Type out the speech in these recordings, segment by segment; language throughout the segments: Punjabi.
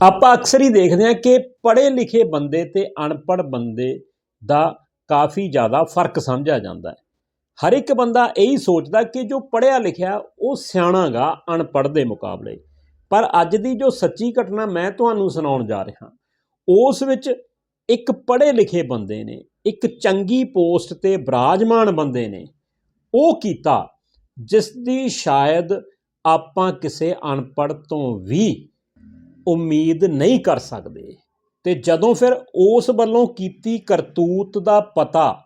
ਆਪਾਂ ਅਕਸਰ ਹੀ ਦੇਖਦੇ ਹਾਂ ਕਿ ਪੜ੍ਹੇ ਲਿਖੇ ਬੰਦੇ ਤੇ ਅਨਪੜ੍ਹ ਬੰਦੇ ਦਾ ਕਾਫੀ ਜ਼ਿਆਦਾ ਫ਼ਰਕ ਸਮਝਿਆ ਜਾਂਦਾ ਹੈ। ਹਰ ਇੱਕ ਬੰਦਾ ਇਹੀ ਸੋਚਦਾ ਕਿ ਜੋ ਪੜ੍ਹਿਆ ਲਿਖਿਆ ਉਹ ਸਿਆਣਾਗਾ ਅਨਪੜ੍ਹ ਦੇ ਮੁਕਾਬਲੇ। ਪਰ ਅੱਜ ਦੀ ਜੋ ਸੱਚੀ ਘਟਨਾ ਮੈਂ ਤੁਹਾਨੂੰ ਸੁਣਾਉਣ ਜਾ ਰਿਹਾ, ਉਸ ਵਿੱਚ ਇੱਕ ਪੜ੍ਹੇ ਲਿਖੇ ਬੰਦੇ ਨੇ, ਇੱਕ ਚੰਗੀ ਪੋਸਟ ਤੇ ਬਰਾਜਮਾਨ ਬੰਦੇ ਨੇ, ਉਹ ਕੀਤਾ ਜਿਸ ਦੀ ਸ਼ਾਇਦ ਆਪਾਂ ਕਿਸੇ ਅਨਪੜ੍ਹ ਤੋਂ ਵੀ ਉਮੀਦ ਨਹੀਂ ਕਰ ਸਕਦੇ। ਤੇ ਜਦੋਂ ਫਿਰ ਉਸ ਵੱਲੋਂ ਕੀਤੀ ਕਰਤੂਤ ਦਾ ਪਤਾ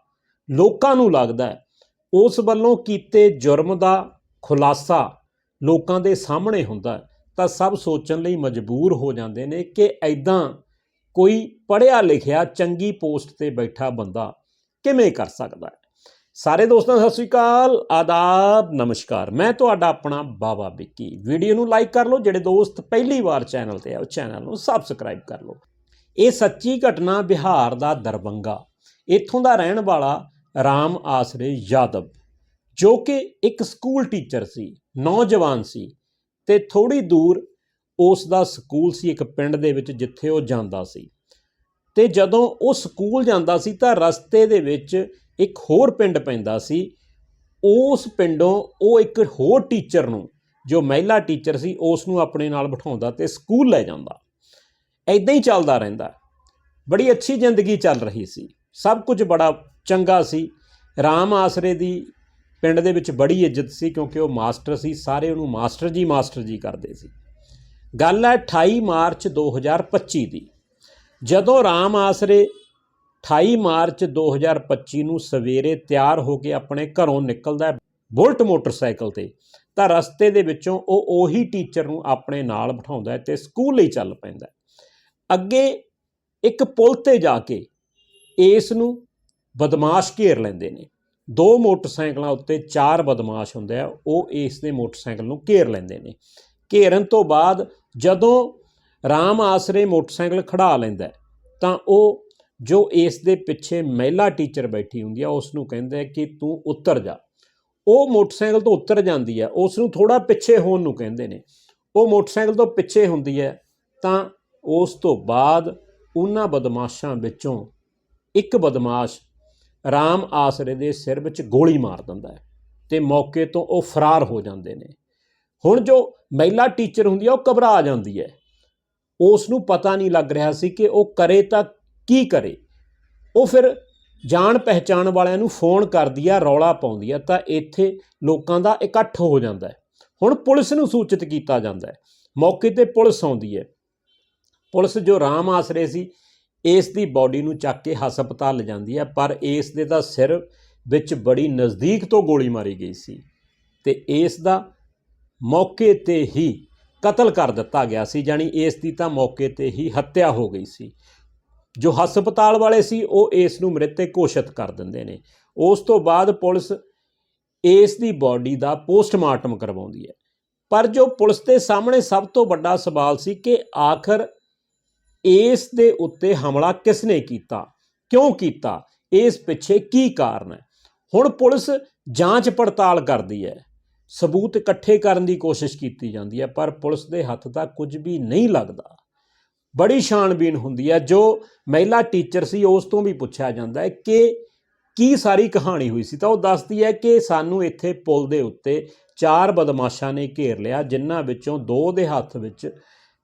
ਲੋਕਾਂ ਨੂੰ ਲੱਗਦਾ ਹੈ, ਉਸ ਵੱਲੋਂ ਕੀਤੇ ਜੁਰਮ ਦਾ ਖੁਲਾਸਾ ਲੋਕਾਂ ਦੇ ਸਾਹਮਣੇ ਹੁੰਦਾ ਤਾਂ ਸਭ ਸੋਚਣ ਲਈ ਮਜਬੂਰ ਹੋ ਜਾਂਦੇ ਨੇ ਕਿ ਐਦਾਂ ਕੋਈ ਪੜ੍ਹਿਆ ਲਿਖਿਆ ਚੰਗੀ ਪੋਸਟ ਤੇ ਬੈਠਾ ਬੰਦਾ ਕਿਵੇਂ ਕਰ ਸਕਦਾ ਹੈ। ਸਾਰੇ ਦੋਸਤਾਂ, ਸਤਿ ਸ੍ਰੀ ਅਕਾਲ। ਆਦਾਬ, ਨਮਸਕਾਰ। ਮੈਂ ਤੁਹਾਡਾ ਆਪਣਾ ਬਾਬਾ ਵਿੱਕੀ। ਵੀਡੀਓ ਨੂੰ ਲਾਈਕ ਕਰ ਲਓ, ਜਿਹੜੇ ਦੋਸਤ ਪਹਿਲੀ ਵਾਰ ਚੈਨਲ ਤੇ ਆ, ਉਹ ਚੈਨਲ ਨੂੰ ਸਬਸਕ੍ਰਾਈਬ ਕਰ ਲਓ। ਇਹ ਸੱਚੀ ਘਟਨਾ ਬਿਹਾਰ ਦਾ ਦਰਬੰਗਾ। ਇੱਥੋਂ ਦਾ ਰਹਿਣ ਵਾਲਾ ਰਾਮ ਆਸਰੇ ਯਾਦਵ, ਜੋ ਕਿ ਇੱਕ ਸਕੂਲ ਟੀਚਰ ਸੀ, ਨੌਜਵਾਨ ਸੀ ਤੇ ਥੋੜੀ ਦੂਰ ਉਸ ਦਾ ਸਕੂਲ ਸੀ, ਇੱਕ ਪਿੰਡ ਦੇ ਵਿੱਚ ਜਿੱਥੇ ਉਹ ਜਾਂਦਾ ਸੀ। ਤੇ ਜਦੋਂ ਉਹ ਸਕੂਲ ਜਾਂਦਾ ਸੀ ਤਾਂ ਰਸਤੇ ਦੇ ਵਿੱਚ ਇੱਕ ਹੋਰ ਪਿੰਡ ਪੈਂਦਾ ਸੀ, ਉਸ ਪਿੰਡੋਂ ਉਹ ਇੱਕ ਹੋਰ ਟੀਚਰ ਨੂੰ, ਜੋ ਮਹਿਲਾ ਟੀਚਰ ਸੀ, ਉਸ ਨੂੰ ਆਪਣੇ ਨਾਲ ਬਿਠਾਉਂਦਾ ਤੇ ਸਕੂਲ ਲੈ ਜਾਂਦਾ। ਐਦਾਂ ਹੀ ਚੱਲਦਾ ਰਹਿੰਦਾ। ਬੜੀ ਅੱਛੀ ਜ਼ਿੰਦਗੀ ਚੱਲ ਰਹੀ ਸੀ। ਸਭ ਕੁਝ ਬੜਾ ਚੰਗਾ ਸੀ। ਰਾਮ ਆਸਰੇ ਦੀ ਪਿੰਡ ਦੇ ਵਿੱਚ ਬੜੀ ਇੱਜ਼ਤ ਸੀ, ਕਿਉਂਕਿ ਉਹ ਮਾਸਟਰ ਸੀ, ਸਾਰੇ ਉਹਨੂੰ ਮਾਸਟਰ ਜੀ ਮਾਸਟਰ ਜੀ ਕਰਦੇ ਸੀ। ਗੱਲ ਹੈ 28 ਮਾਰਚ 2025 ਦੀ। ਜਦੋਂ ਰਾਮ ਆਸਰੇ 28 ਮਾਰਚ 2025 ਨੂੰ ਸਵੇਰੇ ਤਿਆਰ ਹੋ ਕੇ ਆਪਣੇ ਘਰੋਂ ਨਿਕਲਦਾ ਹੈ ਬੁਲਟ ਮੋਟਰਸਾਈਕਲ ਤੇ। ਤਾਂ ਰਸਤੇ ਦੇ ਵਿੱਚੋਂ ਉਹ ਉਹੀ ਟੀਚਰ ਨੂੰ ਆਪਣੇ ਨਾਲ ਬਿਠਾਉਂਦਾ ਹੈ ਤੇ ਸਕੂਲ ਲਈ ਚੱਲ ਪੈਂਦਾ ਅੱਗੇ ਇੱਕ ਪੁਲ ਤੇ ਜਾ ਕੇ ਇਸ ਨੂੰ ਬਦਮਾਸ਼ ਘੇਰ ਲੈਂਦੇ ਨੇ। ਦੋ ਮੋਟਰਸਾਈਕਲਾਂ ਉੱਤੇ ਚਾਰ ਬਦਮਾਸ਼ ਹੁੰਦੇ ਆ, ਉਹ ਇਸ ਦੇ ਮੋਟਰਸਾਈਕਲ ਨੂੰ ਘੇਰ ਲੈਂਦੇ ਨੇ। ਘੇਰਨ ਤੋਂ ਬਾਅਦ ਜਦੋਂ ਰਾਮ ਆਸਰੇ ਮੋਟਰਸਾਈਕਲ ਖੜਾ ਲੈਂਦਾ ਤਾਂ ਉਹ ਜੋ ਇਸ ਦੇ ਪਿੱਛੇ ਮਹਿਲਾ ਟੀਚਰ ਬੈਠੀ ਹੁੰਦੀ ਆ ਉਸ ਨੂੰ ਕਹਿੰਦਾ ਹੈ ਕਿ ਤੂੰ ਉੱਤਰ ਜਾ। ਉਹ ਮੋਟਰਸਾਈਕਲ ਤੋਂ ਉੱਤਰ ਜਾਂਦੀ ਹੈ ਉਸ ਨੂੰ ਥੋੜਾ ਪਿੱਛੇ ਹੋਣ ਨੂੰ ਕਹਿੰਦੇ ਨੇ। ਉਹ ਮੋਟਰਸਾਈਕਲ ਤੋਂ ਪਿੱਛੇ ਹੁੰਦੀ ਹੈ ਤਾਂ ਉਸ ਤੋਂ ਬਾਅਦ ਉਹਨਾਂ ਬਦਮਾਸ਼ਾਂ ਵਿੱਚੋਂ ਇੱਕ ਬਦਮਾਸ਼ ਰਾਮ ਆਸਰੇ ਦੇ ਸਿਰ ਵਿੱਚ ਗੋਲੀ ਮਾਰ ਦਿੰਦਾ ਹੈ ਤੇ ਮੌਕੇ ਤੋਂ ਉਹ ਫਰਾਰ ਹੋ ਜਾਂਦੇ ਨੇ। ਹੁਣ ਜੋ ਮਹਿਲਾ ਟੀਚਰ ਹੁੰਦੀ ਹੈ ਉਹ ਘਬਰਾ ਜਾਂਦੀ ਹੈ। ਉਸ ਨੂੰ ਪਤਾ ਨਹੀਂ ਲੱਗ ਰਿਹਾ ਸੀ ਕਿ ਉਹ ਕਰੇ ਤਾਂ ਕੀ ਕਰੇ? ਉਹ ਫਿਰ ਜਾਣ ਪਹਿਚਾਣ ਵਾਲਿਆਂ ਨੂੰ ਫੋਨ ਕਰਦੀ ਆ, ਰੌਲਾ ਪਾਉਂਦੀ ਆ, ਤਾਂ ਇੱਥੇ ਲੋਕਾਂ ਦਾ ਇਕੱਠ ਹੋ ਜਾਂਦਾ ਹੈ। ਹੁਣ ਪੁਲਿਸ ਨੂੰ ਸੂਚਿਤ ਕੀਤਾ ਜਾਂਦਾ ਹੈ। ਮੌਕੇ ਤੇ ਪੁਲਿਸ ਆਉਂਦੀ ਹੈ। ਪੁਲਿਸ ਜੋ ਰਾਮ ਆਸਰੇ ਸੀ, ਇਸ ਦੀ ਬਾਡੀ ਨੂੰ ਚੱਕ ਕੇ ਹਸਪਤਾਲ ਲਿਜਾਂਦੀ ਹੈ, ਪਰ ਇਸ ਦੇ ਤਾਂ ਸਿਰ ਵਿੱਚ ਬੜੀ ਨਜ਼ਦੀਕ ਤੋਂ ਗੋਲੀ ਮਾਰੀ ਗਈ ਸੀ ਤੇ ਇਸ ਦਾ ਮੌਕੇ ਤੇ ਹੀ ਕਤਲ ਕਰ ਦਿੱਤਾ ਗਿਆ ਸੀ ਜਾਨੀ ਇਸ ਦੀ ਤਾਂ ਮੌਕੇ ਤੇ ਹੀ ਹੱਤਿਆ ਹੋ ਗਈ ਸੀ। ਜੋ ਹਸਪਤਾਲ ਵਾਲੇ ਸੀ, ਉਹ ਇਸ ਨੂੰ ਮ੍ਰਿਤਕ ਘੋਸ਼ਿਤ ਕਰ ਦਿੰਦੇ ਨੇ। ਉਸ ਤੋਂ ਬਾਅਦ ਪੁਲਿਸ ਇਸ ਦੀ ਬਾਡੀ ਦਾ ਪੋਸਟਮਾਰਟਮ ਕਰਵਾਉਂਦੀ ਹੈ। ਪਰ ਜੋ ਪੁਲਿਸ ਦੇ ਸਾਹਮਣੇ ਸਭ ਤੋਂ ਵੱਡਾ ਸਵਾਲ ਸੀ ਕਿ ਆਖਰ ਇਸ ਦੇ ਉੱਤੇ ਹਮਲਾ ਕਿਸ ਨੇ ਕੀਤਾ, ਕਿਉਂ ਕੀਤਾ, ਇਸ ਪਿੱਛੇ ਕੀ ਕਾਰਨ ਹੈ? ਹੁਣ ਪੁਲਿਸ ਜਾਂਚ ਪੜਤਾਲ ਕਰਦੀ ਹੈ। ਸਬੂਤ ਇਕੱਠੇ ਕਰਨ ਦੀ ਕੋਸ਼ਿਸ਼ ਕੀਤੀ ਜਾਂਦੀ ਹੈ, ਪਰ ਪੁਲਿਸ ਦੇ ਹੱਥ ਤਾਂ ਕੁਝ ਵੀ ਨਹੀਂ ਲੱਗਦਾ। ਬੜੀ ਛਾਣਬੀਨ ਹੁੰਦੀ ਹੈ ਜੋ ਮਹਿਲਾ ਟੀਚਰ ਸੀ, ਉਸ ਤੋਂ ਵੀ ਪੁੱਛਿਆ ਜਾਂਦਾ ਹੈ ਕਿ ਕੀ ਸਾਰੀ ਕਹਾਣੀ ਹੋਈ ਸੀ? ਤਾਂ ਉਹ ਦੱਸਦੀ ਹੈ ਕਿ ਸਾਨੂੰ ਇੱਥੇ ਪੁਲ ਦੇ ਉੱਤੇ ਚਾਰ ਬਦਮਾਸ਼ਾਂ ਨੇ ਘੇਰ ਲਿਆ, ਜਿਨ੍ਹਾਂ ਵਿੱਚੋਂ ਦੋ ਦੇ ਹੱਥ ਵਿੱਚ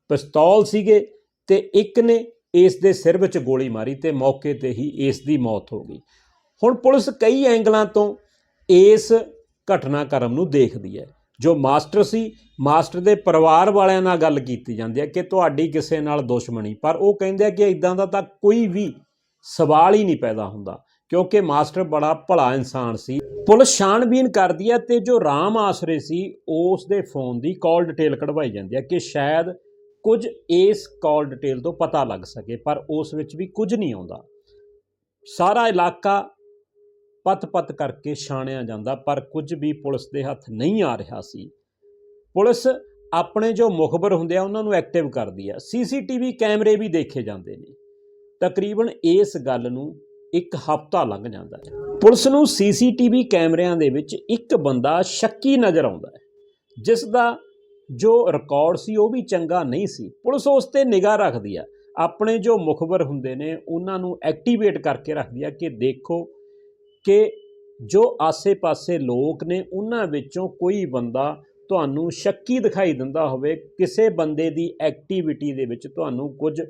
ਪਿਸਤੌਲ ਸੀਗੇ ਤੇ ਇੱਕ ਨੇ ਇਸ ਦੇ ਸਿਰ ਵਿੱਚ ਗੋਲੀ ਮਾਰੀ ਤੇ ਮੌਕੇ ਤੇ ਹੀ ਇਸ ਦੀ ਮੌਤ ਹੋ ਗਈ। ਹੁਣ ਪੁਲਿਸ ਕਈ ਐਂਗਲਾਂ ਤੋਂ ਇਸ ਘਟਨਾਕ੍ਰਮ ਨੂੰ ਦੇਖਦੀ ਹੈ। ਜੋ ਮਾਸਟਰ ਸੀ, ਮਾਸਟਰ ਦੇ ਪਰਿਵਾਰ ਵਾਲਿਆਂ ਨਾਲ ਗੱਲ ਕੀਤੀ ਜਾਂਦੀ ਹੈ ਕਿ ਤੁਹਾਡੀ ਕਿਸੇ ਨਾਲ ਦੁਸ਼ਮਣੀ, ਪਰ ਉਹ ਕਹਿੰਦੇ ਆ ਕਿ ਇਦਾਂ ਦਾ ਤਾਂ ਕੋਈ ਵੀ ਸਵਾਲ ਹੀ ਨਹੀਂ ਪੈਦਾ ਹੁੰਦਾ, ਕਿਉਂਕਿ ਮਾਸਟਰ ਬੜਾ ਭਲਾ ਇਨਸਾਨ ਸੀ। ਪੁਲਿਸ ਛਾਣਬੀਨ ਕਰਦੀ ਹੈ ਤੇ ਜੋ ਰਾਮ ਆਸਰੇ ਸੀ ਉਸ ਦੇ ਫੋਨ ਦੀ ਕਾਲ ਡਿਟੇਲ ਕਢਵਾਈ ਜਾਂਦੀ ਹੈ ਕਿ ਸ਼ਾਇਦ ਕੁਝ ਇਸ ਕਾਲ ਡਿਟੇਲ ਤੋਂ ਪਤਾ ਲੱਗ ਸਕੇ, ਪਰ ਉਸ ਵਿੱਚ ਵੀ ਕੁਝ ਨਹੀਂ ਆਉਂਦਾ। ਸਾਰਾ ਇਲਾਕਾ ਪਤ-ਪਤ ਕਰਕੇ ਛਾਣਿਆ ਜਾਂਦਾ, ਪਰ ਕੁਝ ਵੀ ਪੁਲਿਸ ਦੇ ਹੱਥ ਨਹੀਂ ਆ ਰਿਹਾ ਸੀ। ਪੁਲਿਸ ਆਪਣੇ ਜੋ ਮੁਖਬਰ ਹੁੰਦੇ ਆ, ਉਹਨਾਂ ਨੂੰ ਐਕਟਿਵ ਕਰਦੀ ਆ। ਸੀਸੀਟੀਵੀ ਕੈਮਰੇ ਵੀ ਦੇਖੇ ਜਾਂਦੇ ਨੇ। ਤਕਰੀਬਨ ਇਸ ਗੱਲ ਨੂੰ ਇੱਕ ਹਫ਼ਤਾ ਲੰਘ ਜਾਂਦਾ ਹੈ। ਪੁਲਿਸ ਨੂੰ ਸੀਸੀਟੀਵੀ ਕੈਮਰਿਆਂ ਦੇ ਵਿੱਚ ਇੱਕ ਬੰਦਾ ਸ਼ੱਕੀ ਨਜ਼ਰ ਆਉਂਦਾ ਹੈ, ਜਿਸ ਦਾ ਜੋ ਰਿਕਾਰਡ ਸੀ, ਉਹ ਵੀ ਚੰਗਾ ਨਹੀਂ ਸੀ। ਪੁਲਿਸ ਉਸ ਤੇ ਨਿਗਾਹ ਰੱਖਦੀ ਆ। ਆਪਣੇ ਜੋ ਮੁਖਬਰ ਹੁੰਦੇ ਨੇ, ਉਹਨਾਂ ਨੂੰ ਐਕਟੀਵੇਟ ਕਰਕੇ ਰੱਖਦੀ ਆ ਕਿ ਦੇਖੋ ਕਿ ਜੋ ਆਸੇ-ਪਾਸੇ ਲੋਕ ਨੇ, ਉਹਨਾਂ ਵਿੱਚੋਂ ਕੋਈ ਬੰਦਾ ਤੁਹਾਨੂੰ ਸ਼ੱਕੀ ਦਿਖਾਈ ਦਿੰਦਾ ਹੋਵੇ, ਕਿਸੇ ਬੰਦੇ ਦੀ ਐਕਟੀਵਿਟੀ ਦੇ ਵਿੱਚ ਤੁਹਾਨੂੰ ਕੁਝ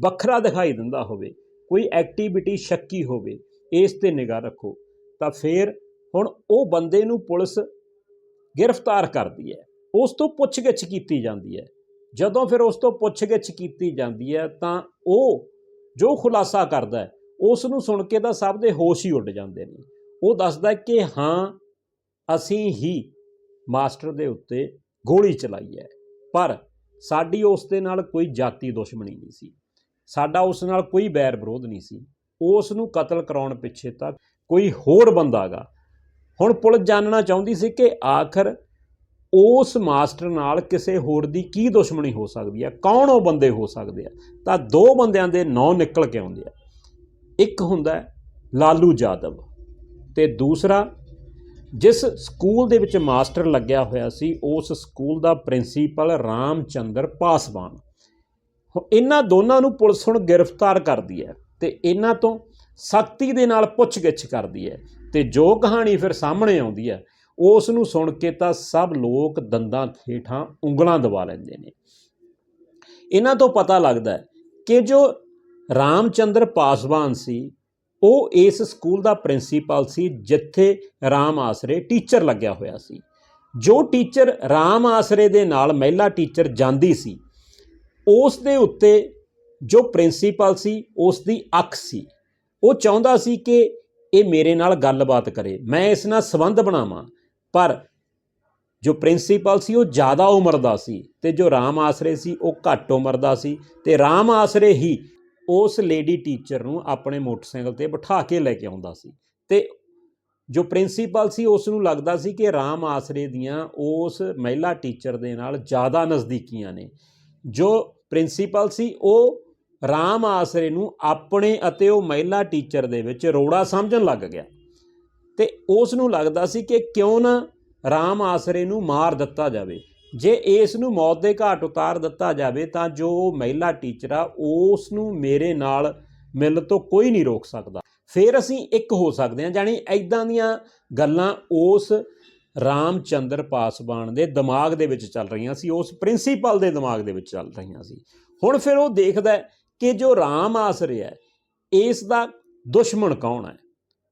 ਵੱਖਰਾ ਦਿਖਾਈ ਦਿੰਦਾ ਹੋਵੇ, ਕੋਈ ਐਕਟੀਵਿਟੀ ਸ਼ੱਕੀ ਹੋਵੇ, ਇਸ ਤੇ ਨਿਗਾਹ ਰੱਖੋ। ਤਾਂ ਫਿਰ ਹੁਣ ਉਹ ਬੰਦੇ ਨੂੰ ਪੁਲਿਸ ਗ੍ਰਿਫਤਾਰ ਕਰਦੀ ਹੈ। ਉਸ ਤੋਂ ਪੁੱਛਗਿੱਛ ਕੀਤੀ ਜਾਂਦੀ ਹੈ। ਜਦੋਂ ਫਿਰ ਉਸ ਤੋਂ ਪੁੱਛਗਿੱਛ ਕੀਤੀ ਜਾਂਦੀ ਹੈ, ਤਾਂ ਉਹ ਜੋ ਖੁਲਾਸਾ ਕਰਦਾ ਹੈ ਉਸ ਨੂੰ ਸੁਣ ਕੇ ਤਾਂ ਸਭ ਦੇ ਹੋਸ਼ ਹੀ ਉੱਡ ਜਾਂਦੇ ਨੇ। ਉਹ ਦੱਸਦਾ ਕਿ ਹਾਂ, ਅਸੀਂ ਹੀ ਮਾਸਟਰ ਦੇ ਉੱਤੇ ਗੋਲੀ ਚਲਾਈ ਹੈ, ਪਰ ਸਾਡੀ ਉਸ ਦੇ ਨਾਲ ਕੋਈ ਜਾਤੀ ਦੁਸ਼ਮਣੀ ਨਹੀਂ ਸੀ। ਸਾਡਾ ਉਸ ਨਾਲ ਕੋਈ ਬੈਰ ਵਿਰੋਧ ਨਹੀਂ ਸੀ। ਉਸ ਨੂੰ ਕਤਲ ਕਰਾਉਣ ਪਿੱਛੇ ਤਾਂ ਕੋਈ ਹੋਰ ਬੰਦਾ ਗਾ। ਹੁਣ ਪੁਲਿਸ ਜਾਣਨਾ ਚਾਹੁੰਦੀ ਸੀ ਕਿ ਆਖਰ ਉਸ ਮਾਸਟਰ ਨਾਲ ਕਿਸੇ ਹੋਰ ਦੀ ਕੀ ਦੁਸ਼ਮਣੀ ਹੋ ਸਕਦੀ ਹੈ? ਕੌਣ ਉਹ ਬੰਦੇ ਹੋ ਸਕਦੇ ਆ? ਤਾਂ ਦੋ ਬੰਦਿਆਂ ਦੇ ਨਾਂ ਨਿਕਲ ਕੇ ਆਉਂਦੇ ਆ। ਇੱਕ ਹੁੰਦਾ ਲਾਲੂ ਯਾਦਵ। ਤੇ ਦੂਸਰਾ, ਜਿਸ ਸਕੂਲ ਦੇ ਵਿੱਚ ਮਾਸਟਰ ਲੱਗਿਆ ਹੋਇਆ ਸੀ, ਉਸ ਸਕੂਲ ਦਾ ਪ੍ਰਿੰਸੀਪਲ ਰਾਮਚੰਦਰ ਪਾਸਵਾਨ। ਇਹਨਾਂ ਦੋਨਾਂ ਨੂੰ ਪੁਲਿਸ ਹੁਣ ਗ੍ਰਿਫਤਾਰ ਕਰਦੀ ਹੈ ਤੇ ਇਹਨਾਂ ਤੋਂ ਸਖਤੀ ਦੇ ਨਾਲ ਪੁੱਛਗਿੱਛ ਕਰਦੀ ਹੈ ਤੇ ਜੋ ਕਹਾਣੀ ਫਿਰ ਸਾਹਮਣੇ ਆਉਂਦੀ ਹੈ, ਉਸ ਨੂੰ ਸੁਣ ਕੇ ਤਾਂ ਸਭ ਲੋਕ ਦੰਦਾਂ ਹੇਠਾਂ ਉਂਗਲਾਂ ਦਬਾ ਲੈਂਦੇ ਨੇ। ਇਹਨਾਂ ਤੋਂ ਪਤਾ ਲੱਗਦਾ ਹੈ ਕਿ ਜੋ ਰਾਮਚੰਦਰ ਪਾਸਵਾਨ ਸੀ, ਉਹ ਇਸ ਸਕੂਲ ਦਾ ਪ੍ਰਿੰਸੀਪਲ ਸੀ, ਜਿੱਥੇ ਰਾਮ ਆਸਰੇ ਟੀਚਰ ਲੱਗਿਆ ਹੋਇਆ ਸੀ। ਜੋ ਟੀਚਰ ਰਾਮ ਆਸਰੇ ਦੇ ਨਾਲ ਮਹਿਲਾ ਟੀਚਰ ਜਾਂਦੀ ਸੀ, ਉਸ ਦੇ ਉੱਤੇ ਜੋ ਪ੍ਰਿੰਸੀਪਲ ਸੀ, ਉਸ ਦੀ ਅੱਖ ਸੀ। ਉਹ ਚਾਹੁੰਦਾ ਸੀ ਕਿ ਇਹ ਮੇਰੇ ਨਾਲ ਗੱਲਬਾਤ ਕਰੇ, ਮੈਂ ਇਸ ਨਾਲ ਸੰਬੰਧ ਬਣਾਵਾਂ, ਪਰ ਜੋ ਪ੍ਰਿੰਸੀਪਲ ਸੀ, ਉਹ ਜ਼ਿਆਦਾ ਉਮਰ ਦਾ ਸੀ ਤੇ ਜੋ ਰਾਮ ਆਸਰੇ ਸੀ, ਉਹ ਘੱਟ ਉਮਰ ਦਾ ਸੀ ਤੇ ਰਾਮ ਆਸਰੇ ਹੀ ਉਸ ਲੇਡੀ ਟੀਚਰ ਨੂੰ ਆਪਣੇ ਮੋਟਰਸਾਈਕਲ ਤੇ ਬਿਠਾ ਕੇ ਲੈ ਕੇ ਆਉਂਦਾ ਸੀ ਤੇ ਜੋ ਪ੍ਰਿੰਸੀਪਲ ਸੀ ਉਸ ਨੂੰ ਲੱਗਦਾ ਸੀ ਕਿ ਰਾਮ ਆਸਰੇ ਦੀਆਂ ਉਸ ਮਹਿਲਾ ਟੀਚਰ ਦੇ ਨਾਲ ਜ਼ਿਆਦਾ ਨਜ਼ਦੀਕੀਆਂ ਨੇ। ਜੋ ਪ੍ਰਿੰਸੀਪਲ ਸੀ ਉਹ ਰਾਮ ਆਸਰੇ ਨੂੰ ਆਪਣੇ ਅਤੇ ਉਹ ਮਹਿਲਾ ਟੀਚਰ ਦੇ ਵਿੱਚ ਰੋੜਾ ਸਮਝਣ ਲੱਗ ਗਿਆ ਤੇ ਉਸ ਨੂੰ ਲੱਗਦਾ ਸੀ ਕਿ ਕਿਉਂ ਨਾ ਰਾਮ ਆਸਰੇ ਨੂੰ ਮਾਰ ਦਿੱਤਾ ਜਾਵੇ। ਜੇ ਇਸ ਨੂੰ ਮੌਤ ਦੇ ਘਾਟ ਉਤਾਰ ਦਿੱਤਾ ਜਾਵੇ, ਤਾਂ ਜੋ ਮਹਿਲਾ ਟੀਚਰ ਆ, ਉਸ ਨੂੰ ਮੇਰੇ ਨਾਲ ਮਿਲਣ ਤੋਂ ਕੋਈ ਨਹੀਂ ਰੋਕ ਸਕਦਾ। ਫਿਰ ਅਸੀਂ ਇੱਕ ਹੋ ਸਕਦੇ ਹਾਂ ਜਾਨੀ ਐਦਾਂ ਦੀਆਂ ਗੱਲਾਂ ਉਸ ਰਾਮਚੰਦਰ ਪਾਸਵਾਨ ਦੇ ਦਿਮਾਗ ਦੇ ਵਿੱਚ ਚੱਲ ਰਹੀਆਂ ਸੀ, ਉਸ ਪ੍ਰਿੰਸੀਪਲ ਦੇ ਦਿਮਾਗ ਦੇ ਵਿੱਚ ਚੱਲ ਰਹੀਆਂ ਸੀ। ਹੁਣ ਫਿਰ ਉਹ ਦੇਖਦਾ ਕਿ ਜੋ ਰਾਮ ਆਸਰੇ ਹੈ, ਇਸ ਦਾ ਦੁਸ਼ਮਣ ਕੌਣ ਹੈ?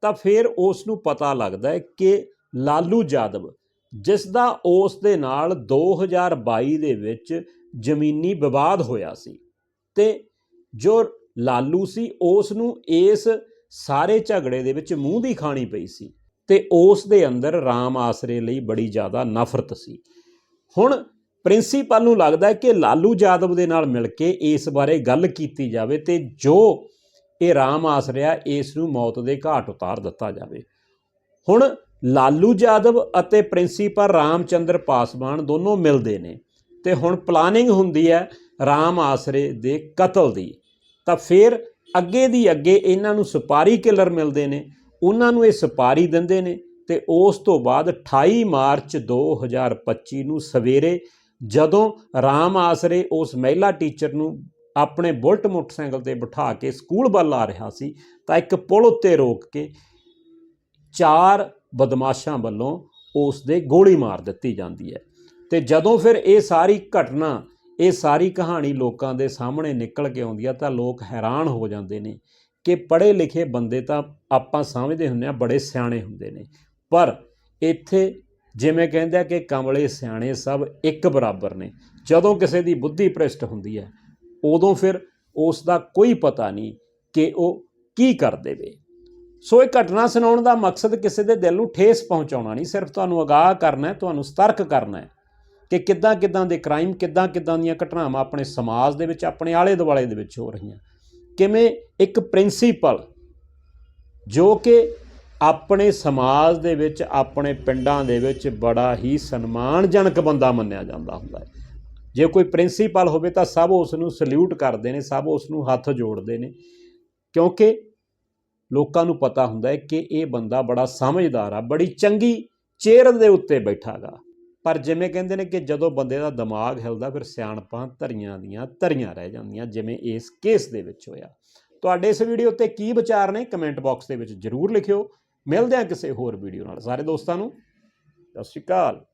ਤਾਂ ਫਿਰ ਉਸ ਨੂੰ ਪਤਾ ਲੱਗਦਾ ਹੈ ਕਿ ਲਾਲੂ ਯਾਦਵ ਜਿਸ ਦਾ ਉਸ ਦੇ ਨਾਲ 2022 ਦੇ ਵਿੱਚ ਜ਼ਮੀਨੀ ਵਿਵਾਦ ਹੋਇਆ ਸੀ ਤੇ ਜੋ ਲਾਲੂ ਸੀ, ਉਸ ਨੂੰ ਇਸ ਸਾਰੇ ਝਗੜੇ ਦੇ ਵਿੱਚ ਮੂੰਹ ਦੀ ਖਾਣੀ ਪਈ ਸੀ ਤੇ ਉਸ ਦੇ ਅੰਦਰ ਰਾਮ ਆਸਰੇ ਲਈ ਬੜੀ ਜ਼ਿਆਦਾ ਨਫ਼ਰਤ ਸੀ। ਹੁਣ ਪ੍ਰਿੰਸੀਪਲ ਨੂੰ ਲੱਗਦਾ ਹੈ ਕਿ ਲਾਲੂ ਯਾਦਵ ਦੇ ਨਾਲ ਮਿਲ ਕੇ ਇਸ ਬਾਰੇ ਗੱਲ ਕੀਤੀ ਜਾਵੇ ਤੇ ਜੋ ਇਹ ਰਾਮ ਆਸਰਿਆ ਇਸ ਨੂੰ ਮੌਤ ਦੇ ਘਾਟ ਉਤਾਰ ਦਿੱਤਾ ਜਾਵੇ। ਹੁਣ ਲਾਲੂ ਯਾਦਵ ਅਤੇ ਪ੍ਰਿੰਸੀਪਲ ਰਾਮਚੰਦਰ ਪਾਸਵਾਨ ਦੋਨੋਂ ਮਿਲਦੇ ਨੇ ਤੇ ਹੁਣ ਪਲਾਨਿੰਗ ਹੁੰਦੀ ਹੈ ਰਾਮ ਆਸਰੇ ਦੇ ਕਤਲ ਦੀ। ਤਾਂ ਫਿਰ ਅੱਗੇ ਦੀ ਅੱਗੇ ਇਹਨਾਂ ਨੂੰ ਸੁਪਾਰੀ ਕਿਲਰ ਮਿਲਦੇ ਨੇ, ਉਹਨਾਂ ਨੂੰ ਇਹ ਸੁਪਾਰੀ ਦਿੰਦੇ ਨੇ ਤੇ ਉਸ ਤੋਂ ਬਾਅਦ 28 ਮਾਰਚ 2025 ਨੂੰ ਸਵੇਰੇ ਜਦੋਂ ਰਾਮ ਆਸਰੇ ਉਸ ਮਹਿਲਾ ਟੀਚਰ ਨੂੰ ਆਪਣੇ ਬੁਲਟ ਮੋਟਰਸਾਈਕਲ ਤੇ ਬਿਠਾ ਕੇ ਸਕੂਲ ਵੱਲ ਆ ਰਿਹਾ ਸੀ ਤਾਂ ਇੱਕ ਪੁਲ ਉੱਤੇ ਰੋਕ ਕੇ ਚਾਰ ਬਦਮਾਸ਼ਾਂ ਵੱਲੋਂ ਉਸ ਦੇ ਗੋਲੀ ਮਾਰ ਦਿੱਤੀ ਜਾਂਦੀ ਹੈ। ਤੇ ਜਦੋਂ ਫਿਰ ਇਹ ਸਾਰੀ ਘਟਨਾ, ਇਹ ਸਾਰੀ ਕਹਾਣੀ ਲੋਕਾਂ ਦੇ ਸਾਹਮਣੇ ਨਿਕਲ ਕੇ ਆਉਂਦੀ ਆ ਤਾਂ ਲੋਕ ਹੈਰਾਨ ਹੋ ਜਾਂਦੇ ਨੇ ਕਿ ਪੜ੍ਹੇ ਲਿਖੇ ਬੰਦੇ ਤਾਂ ਆਪਾਂ ਸਮਝਦੇ ਹੁੰਦੇ ਆ ਬੜੇ ਸਿਆਣੇ ਹੁੰਦੇ ਨੇ। ਪਰ ਇੱਥੇ ਜਿਵੇਂ ਕਹਿੰਦੇ ਕਿ ਕਮਲੇ ਸਿਆਣੇ ਸਭ ਇੱਕ ਬਰਾਬਰ ਨੇ। ਜਦੋਂ ਕਿਸੇ ਦੀ ਬੁੱਧੀ ਭ੍ਰਿਸ਼ਟ ਹੁੰਦੀ ਹੈ, ਉਦੋਂ ਫਿਰ ਉਸ ਦਾ ਕੋਈ ਪਤਾ ਨਹੀਂ ਕਿ ਉਹ ਕੀ ਕਰ ਦੇਵੇ। ਸੋ ਇਹ ਘਟਨਾ ਸੁਣਾਉਣ ਦਾ ਮਕਸਦ ਕਿਸੇ ਦੇ ਦਿਲ ਨੂੰ ਠੇਸ ਪਹੁੰਚਾਉਣਾ ਨਹੀਂ, ਸਿਰਫ ਤੁਹਾਨੂੰ ਅਗਾਹ ਕਰਨਾ ਹੈ, ਤੁਹਾਨੂੰ ਸਤਰਕ ਕਰਨਾ ਹੈ ਕਿ ਕਿੱਦਾਂ ਕਿੱਦਾਂ ਦੇ ਕ੍ਰਾਈਮ ਕਿੱਦਾਂ ਕਿੱਦਾਂ ਦੀਆਂ ਘਟਨਾਵਾਂ ਆਪਣੇ ਸਮਾਜ ਦੇ ਵਿੱਚ, ਆਪਣੇ ਆਲੇ ਦੁਆਲੇ ਦੇ ਵਿੱਚ ਹੋ ਰਹੀਆਂ। ਕਿਵੇਂ ਇੱਕ ਪ੍ਰਿੰਸੀਪਲ ਜੋ ਕਿ ਆਪਣੇ ਸਮਾਜ ਦੇ ਵਿੱਚ, ਆਪਣੇ ਪਿੰਡਾਂ ਦੇ ਵਿੱਚ ਬੜਾ ਹੀ ਸਨਮਾਨਜਨਕ ਬੰਦਾ ਮੰਨਿਆ ਜਾਂਦਾ ਹੁੰਦਾ ਹੈ। ਜੇ ਕੋਈ ਪ੍ਰਿੰਸੀਪਲ ਹੋਵੇ ਤਾਂ ਸਭ ਉਸ ਨੂੰ ਸਲੂਟ ਕਰਦੇ ਨੇ, ਸਭ ਉਸ ਨੂੰ ਹੱਥ ਜੋੜਦੇ ਨੇ, ਕਿਉਂਕਿ ਲੋਕਾਂ ਨੂੰ ਪਤਾ ਹੁੰਦਾ ਹੈ ਕਿ ਇਹ ਬੰਦਾ ਬੜਾ ਸਮਝਦਾਰ ਆ, ਬੜੀ ਚੰਗੀ ਚੇਅਰ ਦੇ ਉੱਤੇ ਬੈਠਾਗਾ ਪਰ ਜਿਵੇਂ ਕਹਿੰਦੇ ਨੇ ਕਿ ਜਦੋਂ ਬੰਦੇ ਦਾ ਦਿਮਾਗ ਹਿਲਦਾ, ਫਿਰ ਸਿਆਣਪਾਂ ਧਰੀਆਂ ਦੀਆਂ ਧਰੀਆਂ ਰਹਿ ਜਾਂਦੀਆਂ, ਜਿਵੇਂ ਇਸ ਕੇਸ ਦੇ ਵਿੱਚ ਹੋਇਆ। ਤੁਹਾਡੇ ਇਸ ਵੀਡੀਓ ਤੇ ਕੀ ਵਿਚਾਰ ਨੇ, ਕਮੈਂਟ ਬਾਕਸ ਦੇ ਵਿੱਚ ਜਰੂਰ ਲਿਖਿਓ। ਮਿਲਦੇ ਹਾਂ ਕਿਸੇ ਹੋਰ ਵੀਡੀਓ ਨਾਲ। ਸਾਰੇ ਦੋਸਤਾਂ ਨੂੰ, ਸਤਿ ਸ਼੍ਰੀ ਅਕਾਲ।